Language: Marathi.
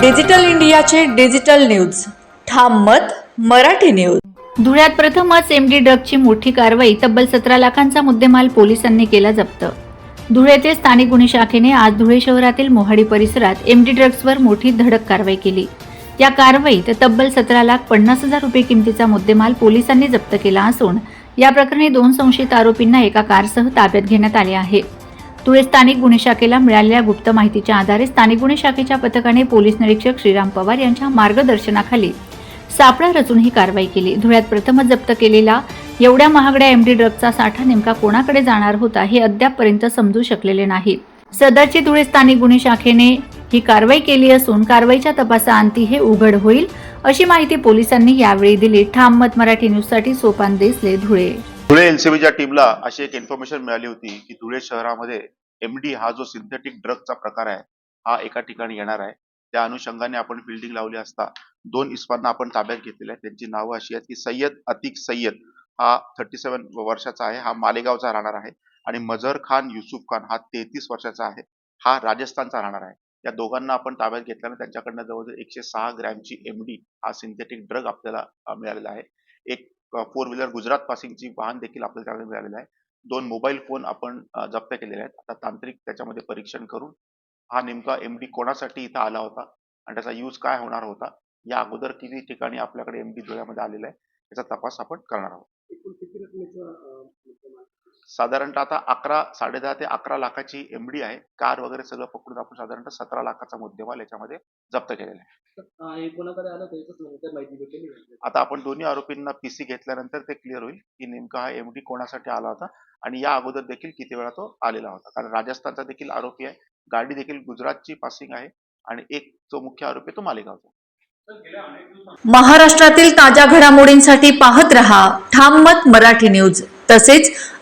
डिजिटल इंडियाचे डिजिटल न्यूज. ठाम मत मराठी न्यूज. धुळ्यात प्रथमच एमडी ड्रगची मोठी कारवाई तब्बल सतरा लाखांचा मुद्देमाल पोलिसांनी केला जप्त. धुळ्याचे स्थानिक गुन्हे शाखेने आज धुळे शहरातील मोहाडी परिसरात एमडी ड्रग्सवर मोठी धडक कारवाई केली. या कारवाईत तब्बल सतरा लाख पन्नास हजार रुपये किमतीचा मुद्देमाल पोलिसांनी जप्त केला असून या प्रकरणी दोन संशयित आरोपींना एका कारसह ताब्यात घेण्यात आले आहे. धुळे स्थानिक गुन्हे शाखेला मिळालेल्या गुप्त माहितीच्या आधारे स्थानिक गुन्हे शाखेच्या पथकाने पोलीस निरीक्षक श्रीराम पवार यांच्या मार्गदर्शनाखाली सापळा रचून ही कारवाई केली. धुळ्यात प्रथमच जप्त केलेला एवढ्या महागड्या एमडी ड्रगचा साठा नेमका कोणाकडे जाणार होता हे अद्यापपर्यंत समजू शकलेले नाही. सदरची धुळे स्थानिक गुन्हे शाखेने ही कारवाई केली असून कारवाईच्या तपासाअंती हे उघड होईल अशी माहिती पोलिसांनी यावेळी दिली. ठाम मत मराठी न्यूजसाठी सोपान देसले धुळे. धुळे एलसीबीच्या टीमला अशी एक इन्फॉर्मेशन मिळाली होती की धुळे शहरामध्ये एमडी हा जो सिंथेटिक ड्रगचा प्रकार आहे हा एका ठिकाणी येणार आहे. त्या अनुषंगाने आपण फिल्डिंग लावली असता दोन इस्मांना आपण ताब्यात घेतलेले आहे त्यांची नावं अशी आहेत की सय्यद अतिक सय्यद. हा थर्टी सेवन वर्षाचा आहे. हा मालेगावचा राहणार आहे. आणि मझर खान युसुफ खान हा तेहतीस वर्षाचा आहे. हा राजस्थानचा राहणार आहे. या दोघांना आपण ताब्यात घेतल्यानं त्यांच्याकडनं जवळजवळ एकशे सहा ग्रॅमची एमडी हा सिंथेटिक ड्रग आपल्याला मिळालेला आहे. एक फोर व्हीलर गुजरात पासिंगची वाहन देखील आपल्याला त्यामध्ये मिळालेलं आहे. दोन मोबाईल फोन आपण जप्त केलेले आहेत. आता तांत्रिक त्याच्यामध्ये परीक्षण करून हा नेमका एमडी कोणासाठी इथं आला होता आणि त्याचा यूज काय होणार होता या अगोदर किती ठिकाणी आपल्याकडे एमडी धुळ्यामध्ये आलेला आहे याचा तपास आपण करणार आहोत. साधारणतः आता अकरा साडेदहा ते अकरा लाखाची एमडी आहे. कार वगैरे सगळं पकडून आपण साधारणतः सतरा लाखाचा मुद्देमाल याच्यामध्ये जप्त केलेला आहे. आता आपण दोन्ही आरोपींना पीसी घेतल्यानंतर ते क्लिअर होईल की नेमका हा एमडी कोणासाठी आला होता आणि या अगोदर देखील किती वेळा तो आलेला होता. कारण राजस्थानचा देखील आरोपी आहे. गाडी देखील गुजरातची पासिंग आहे आणि एक जो मुख्य आरोपी तो मालेगावचा महाराष्ट्रातील ताज्या घडामोडींसाठी पाहत रहा. ठाम मत मराठी न्यूज. तसेच